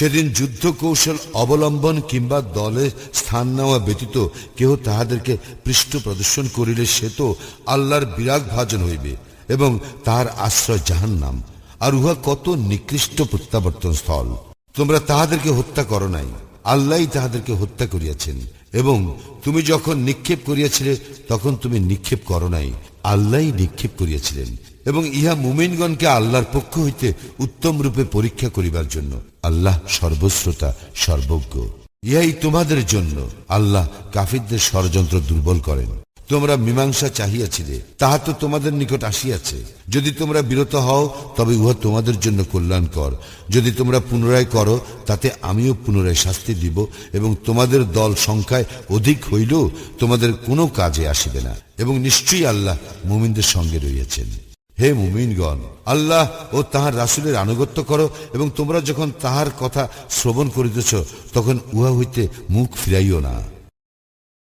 সেদিন যুদ্ধ কৌশল অবলম্বন কিংবা দলে স্থান নেওয়া ব্যতীত কেহ তাহাদেরকে পৃষ্ঠ প্রদর্শন করিলে সে তো আল্লাহর বিরাগ ভাজন হইবে এবং তাহার আশ্রয় জাহান নাম আর উহা কত নিকৃষ্ট প্রত্যাবর্তন স্থল। তোমরা তাহাদেরকে হত্যা করো নাই। আল্লাহ তাহাদেরকে হত্যা করিয়াছেন। এবং তুমি যখন নিক্ষেপ করিয়াছিলে, তখন তুমি নিক্ষেপ করো নাই। আল্লাহ নিক্ষেপ করিয়াছিলেন এবং ইহা মুমিনগণকে আল্লাহর পক্ষ হইতে উত্তম রূপে পরীক্ষা করিবার জন্য। আল্লাহ সর্বশ্রোতা, সর্বজ্ঞ। ইহাই তোমাদের জন্য। আল্লাহ কাফিরদের ষড়যন্ত্র দুর্বল করেন। তোমরা মীমাংসা চাহিয়াছিলে তাহা তো তোমাদের নিকট আসিয়াছে। যদি তোমরা বিরত হও, তবে উহা তোমাদের জন্য কল্যাণকর। যদি তোমরা পুনরায় করো, তাতে আমিও পুনরায় শাস্তি দিব এবং তোমাদের দল সংখ্যায় অধিক হইলেও তোমাদের কোনো কাজে আসিবে না। এবং নিশ্চয়ই আল্লাহ মুমিনদের সঙ্গে রইয়াছেন। হে মুমিনগণ, আল্লাহ ও তাহার রাসুলের আনুগত্য করো এবং তোমরা যখন তাহার কথা শ্রবণ করিতেছ, তখন উহা হইতে মুখ ফিরাইও না।